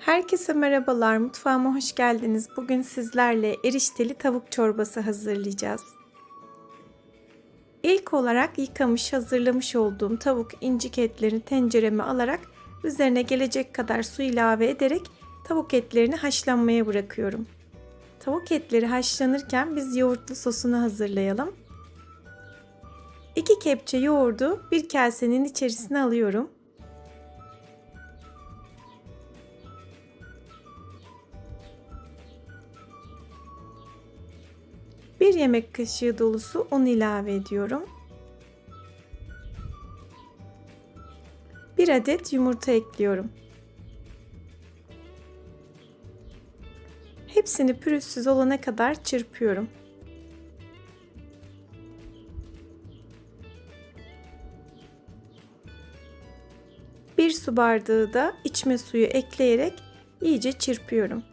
Herkese merhabalar, mutfağıma hoş geldiniz. Bugün sizlerle erişteli tavuk çorbası hazırlayacağız. İlk olarak yıkamış, hazırlamış olduğum tavuk incik etlerini tencereme alarak üzerine gelecek kadar su ilave ederek tavuk etlerini haşlanmaya bırakıyorum. Tavuk etleri haşlanırken biz yoğurtlu sosunu hazırlayalım. 2 kepçe yoğurdu bir kasenin içerisine alıyorum. 1 yemek kaşığı dolusu un ilave ediyorum. 1 adet yumurta ekliyorum. Hepsini pürüzsüz olana kadar çırpıyorum. Bir su bardağı da içme suyu ekleyerek iyice çırpıyorum.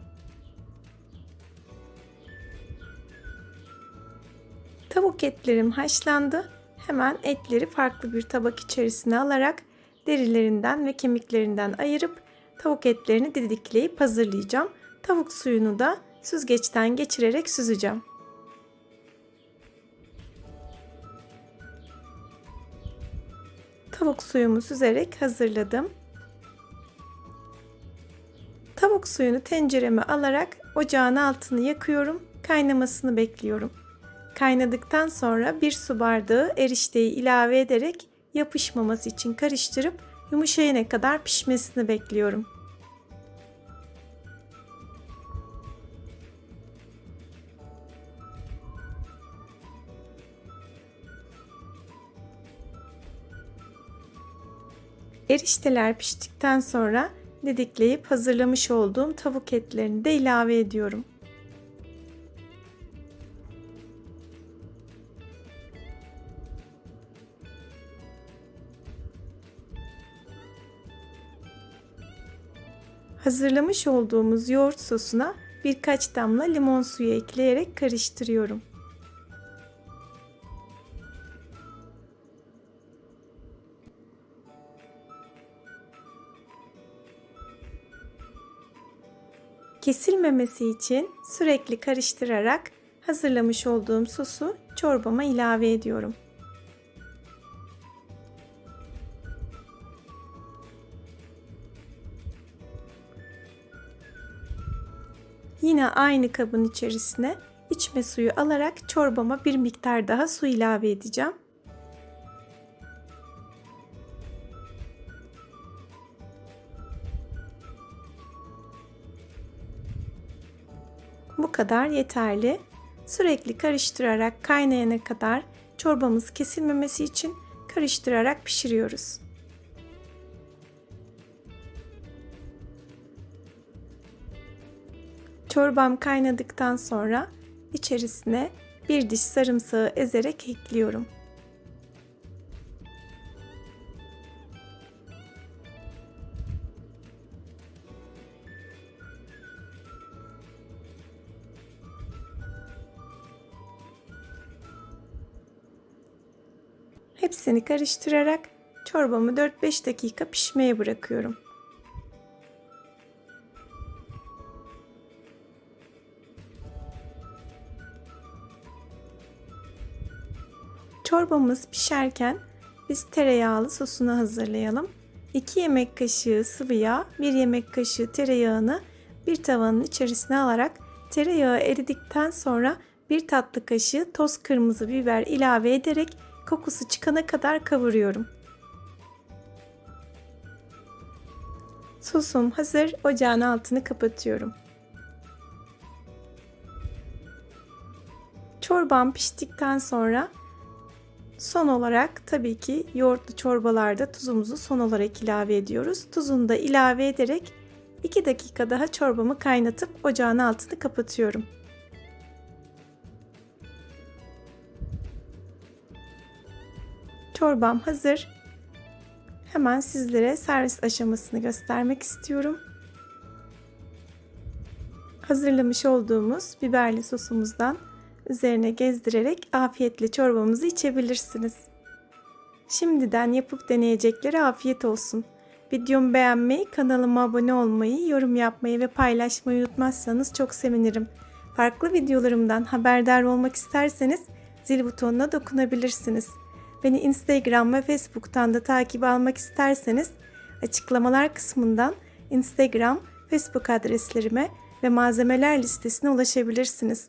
Tavuk etlerim haşlandı. Hemen etleri farklı bir tabak içerisine alarak derilerinden ve kemiklerinden ayırıp tavuk etlerini didikleyip hazırlayacağım. Tavuk suyunu da süzgeçten geçirerek süzeceğim. Tavuk suyumu süzerek hazırladım. Tavuk suyunu tencereme alarak ocağın altını yakıyorum. Kaynamasını bekliyorum. Kaynadıktan sonra bir su bardağı erişteyi ilave ederek yapışmaması için karıştırıp yumuşayana kadar pişmesini bekliyorum. Erişteler piştikten sonra didikleyip hazırlamış olduğum tavuk etlerini de ilave ediyorum. Hazırlamış olduğumuz yoğurt sosuna birkaç damla limon suyu ekleyerek karıştırıyorum. Kesilmemesi için sürekli karıştırarak hazırlamış olduğum sosu çorbama ilave ediyorum. Yine aynı kabın içerisine içme suyu alarak çorbama bir miktar daha su ilave edeceğim. Bu kadar yeterli. Sürekli karıştırarak kaynayana kadar çorbamız kesilmemesi için karıştırarak pişiriyoruz. Çorbam kaynadıktan sonra içerisine bir diş sarımsağı ezerek ekliyorum. Hepsini karıştırarak çorbamı 4-5 dakika pişmeye bırakıyorum. Çorbamız pişerken biz tereyağlı sosunu hazırlayalım. 2 yemek kaşığı sıvı yağ, 1 yemek kaşığı tereyağını bir tavanın içerisine alarak tereyağı eridikten sonra bir tatlı kaşığı toz kırmızı biber ilave ederek kokusu çıkana kadar kavuruyorum. Sosum hazır. Ocağın altını kapatıyorum. Çorbam piştikten sonra Son olarak tabii ki yoğurtlu çorbalarda tuzumuzu son olarak ilave ediyoruz. Tuzunu da ilave ederek 2 dakika daha çorbamı kaynatıp ocağın altını kapatıyorum. Çorbam hazır. Hemen sizlere servis aşamasını göstermek istiyorum. Hazırlamış olduğumuz biberli sosumuzdan üzerine gezdirerek afiyetle çorbamızı içebilirsiniz. Şimdiden yapıp deneyeceklere afiyet olsun. Videomu beğenmeyi, kanalıma abone olmayı, yorum yapmayı ve paylaşmayı unutmazsanız çok sevinirim. Farklı videolarımdan haberdar olmak isterseniz zil butonuna dokunabilirsiniz. Beni Instagram ve Facebook'tan da takip almak isterseniz açıklamalar kısmından Instagram, Facebook adreslerime ve malzemeler listesine ulaşabilirsiniz.